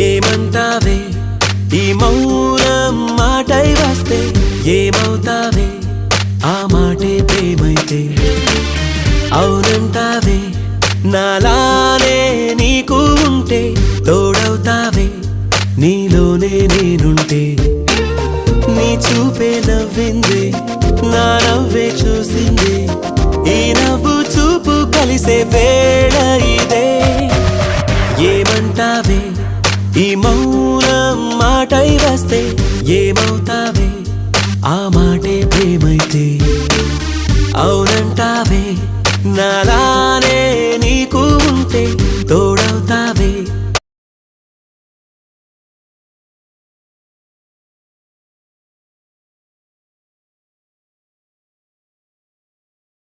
ఏమంటావే? ఈ మౌన మాటై వస్తే ఏమవుతావే? ఆ మాటే ప్రేమైతే. అవునంటావే నాలానే నీకు ఉంటే తోడవుతావే. నీలోనే నేనుంటే. నీ చూపే నవ్వింది నా నవ్వే చూసింది. ఈ నవ్వు చూపు కలిసే వే ఈ మౌనం మాటై వస్తే ఏమవుతావే? ఆ మాటే ప్రేమైతే. అవునంటావే నాలా